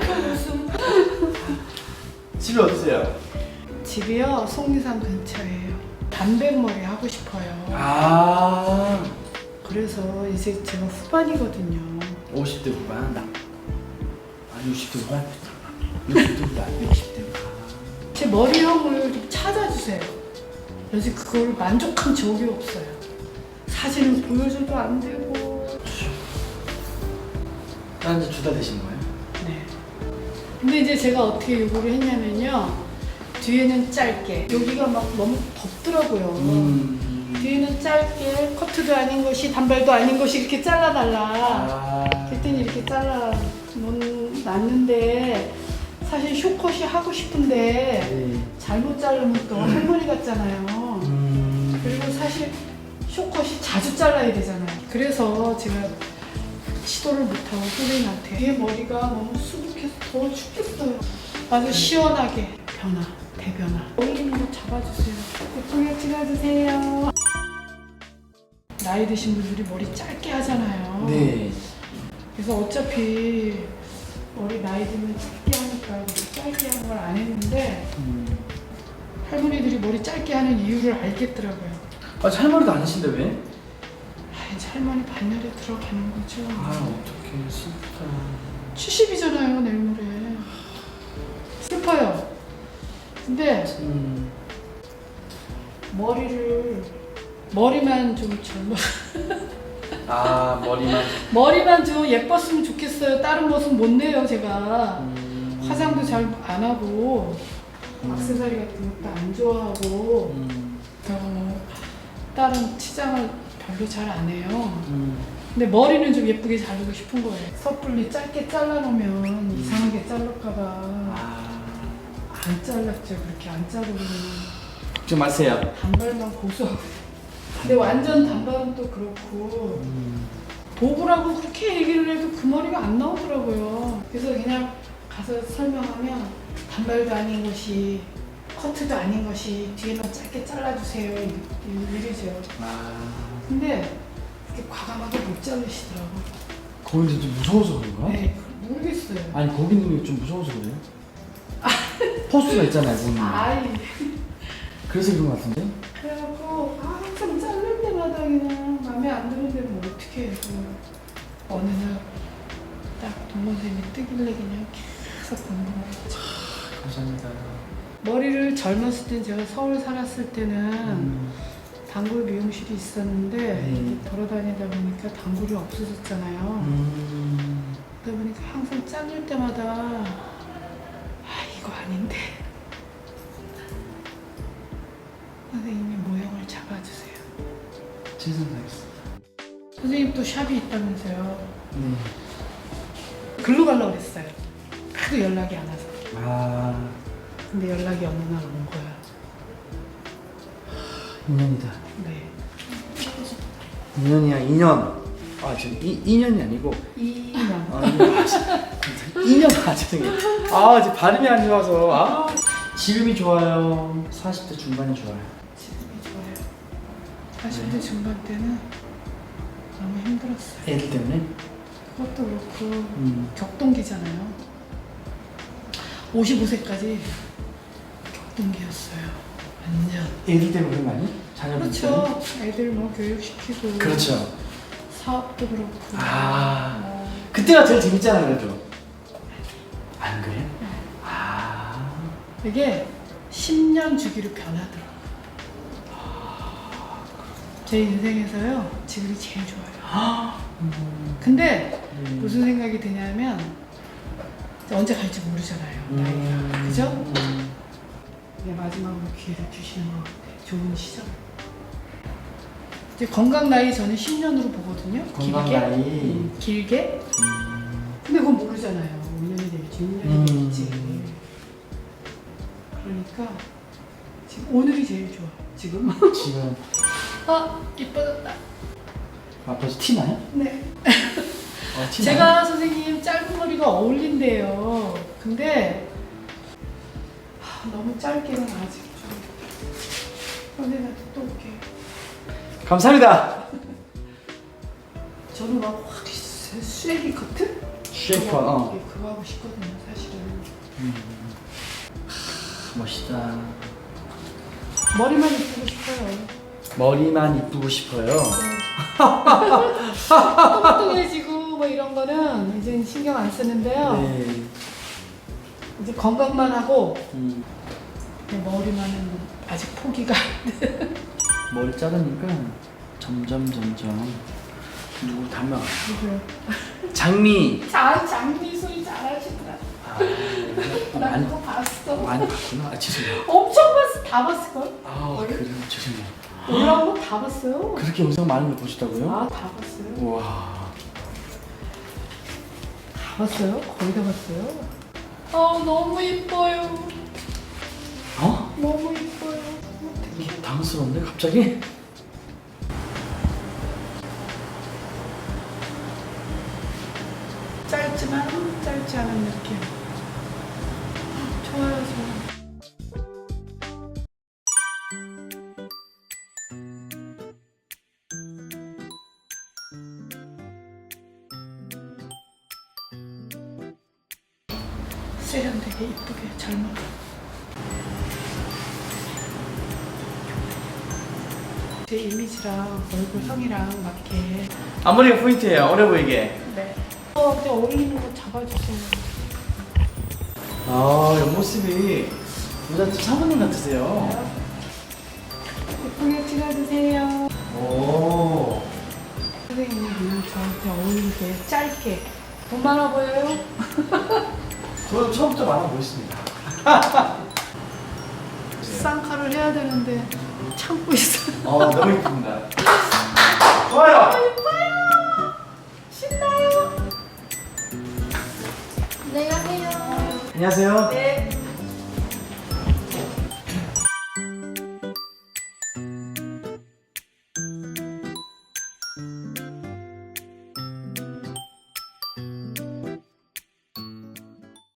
그 무슨 집이 어디세요? 집이요 속리산 근처예요. 단백머리 하고 싶어요. 아 그래서 이제 제가 후반이거든요. 50대 후반 나. 아 60대 후반 60대 후반 60대. 제 머리형을 좀 찾아주세요. 요새 그걸 만족한 적이 없어요. 사진을 보여줘도 안 되고. 나 이제 주다 되신 거예요? 네. 근데 이제 제가 어떻게 요구를 했냐면요. 뒤에는 짧게. 여기가 막 너무 덥더라고요. 음. 뒤에는 짧게 커트도 아닌 것이 단발도 아닌 것이 이렇게 잘라달라. 아. 그랬더니 이렇게 잘라 놓- 놨는데 사실 쇼컷이 하고 싶은데 네. 잘못 자르면 또 할머니 같잖아요. 음. 그리고 사실 쇼컷이 자주 잘라야 되잖아요. 그래서 제가 시도를 못하고 선생님한테 얘 머리가 너무 수북해서 더워 죽겠어요. 아주 시원하게 변화, 대변화. 어울리는 거 잡아주세요. 예쁘게 찍어주세요. 나이 드신 분들이 머리 짧게 하잖아요. 네. 그래서 어차피 머리 나이 들면 짧게 하니까 그래서 짧게 하는 걸 안 했는데 음. 할머니들이 머리 짧게 하는 이유를 알겠더라고요. 아 할머니도 안 하신데 왜? 할머니 반열에 들어가는 거죠. 아 어떡해 슬프다. 70이잖아요, 내일 모레. 슬퍼요. 근데 음. 머리를 머리만 좀 젊어 아 머리만. 머리만 좀 예뻤으면 좋겠어요. 다른 모습 못 내요, 제가. 음. 화장도 잘 안 하고 음. 액세서리 같은 것도 안 좋아하고 음. 어, 다른 치장을 별로 잘 안 해요. 음. 근데 머리는 좀 예쁘게 자르고 싶은 거예요. 섣불리 짧게 잘라놓으면 이상하게 자를까봐 아. 안 잘랐죠. 그렇게 안 자르고 걱정 마세요. 단발만 고수하고. 근데 완전 단발은 또 그렇고 음. 보부라고 그렇게 얘기를 해도 그 머리가 안 나오더라고요. 그래서 그냥 가서 설명하면 단발도 아닌 것이 커트도 아닌 것이 뒤에만 짧게 잘라주세요. 이- 이러죠. 아. 근데 그렇게 과감하게 못 자르시더라고. 거기서 좀 무서워서 그런가? 네, 모르겠어요. 아니 거기는 좀 무서워서 그래요? 포스가 있잖아요 보면 아이, 그래서 그런 것 같은데? 그래갖고 아, 항상 자를 때마다 그냥 마음에 안 드는 데는 뭐 어떻게 해요. 어느 날 딱 동원쌤이 뜨길래 그냥 계속 공부하고 감사합니다 머리를 젊었을 땐 제가 서울 살았을 때는 음. 단골 미용실이 있었는데 네. 돌아다니다 보니까 단골이 없어졌잖아요. 음. 그러다 보니까 항상 자를 때마다 아 이거 아닌데 선생님이 모형을 잡아주세요. 최선 다하겠습니다 선생님 또 샵이 있다면서요. 네. 글로 가려고 그랬어요. 하도 연락이 안 와서. 아 근데 연락이 어느 날 온 거야. 인연이다 네. 인연이야 인연 아 지금 이, 인연이 아니고 2년. 아, 인연. 아. 인연 아 죄송해요 아 지금 발음이 안 좋아서 아 지금이 좋아요 40대 중반이 좋아요 지금이 좋아요. 40대 중반 때는 너무 힘들었어요. 애들 때문에 그것도 그렇고 음. 격동기잖아요. 55세까지 격동기였어요. 완전. 애들 때문에 그런 거 아니에요? 자녀분 때문에? 그렇죠. 애들 뭐 교육시키고. 그렇죠 사업도 그렇고. 아. 뭐 그때가 제일 재밌잖아 그래도 안 그래요? 아 이게 10년 주기로 변하더라고요. 제 인생에서요, 지금이 제일 좋아요. 근데 음. 무슨 생각이 드냐면, 언제 갈지 모르잖아요, 나이가. 그죠? 음. 이제 마지막으로 기회를 주시는 것 같아요. 좋은 시절. 이제 건강 나이 저는 10년으로 보거든요. 건강 길게. 나이. 음, 길게. 음. 근데 그건 모르잖아요. 5년이 될지 6년이 음. 될지. 그러니까 지금 오늘이 제일 좋아. 지금. 지금 아 이뻐졌다. 앞에서 티 나요? 네. 어, 티? 제가 선생님 짧은 머리가 어울린대요. 근데 하, 너무 짧게는 아직 좀. 선생님한테 또 올게요. 감사합니다. 저는 막 확 쉐이비 커트? 쉐이퍼 그거, 어. 예, 그거 하고 싶거든요 사실은. 멋있다. 머리만 이쁘고 싶어요. 머리만 이쁘고 싶어요? 뚱뚱해지고 뭐 이런 거는 이제 신경 안 쓰는데요. 네 이제 건강만 하고 음, 그냥 머리만은 아직 포기가 머리 자르니까 점점 점점 누구 닮아? 장미. 자, 장미 소리 잘하시더라. 아, 나 많이 그거 봤어. 많이 봤구나. 아 죄송해요. 엄청 봤어. 다 봤을걸? 아 그래요? 죄송해요. 올라온 거 다 봤어요. 그렇게 영상 많은 걸 보셨다고요? 아 다 봤어요. 우와. 다 봤어요? 거의 다 봤어요 아 너무 이뻐요 어? 너무 이뻐요 당황스러운데 갑자기? 짧지만 짧지 않은 느낌 세련되게 이쁘게 젊어 제 이미지랑 얼굴형이랑 맞게 앞머리가 포인트예요 어려 보이게 네. 어, 근데 어울리는 거 잡아주세요. 아 옆모습이 부잣집 사모님 같으세요 예쁘게 찍어주세요. 오 선생님은 저한테 어울리게 짧게. 돈 많아 보여요? 저도 처음부터 많아 보였습니다 쌍칼을 해야 되는데 참고 있어요. 어 너무 이쁩니다 좋아요 신나요? 안녕히 가세요. 안녕하세요 네.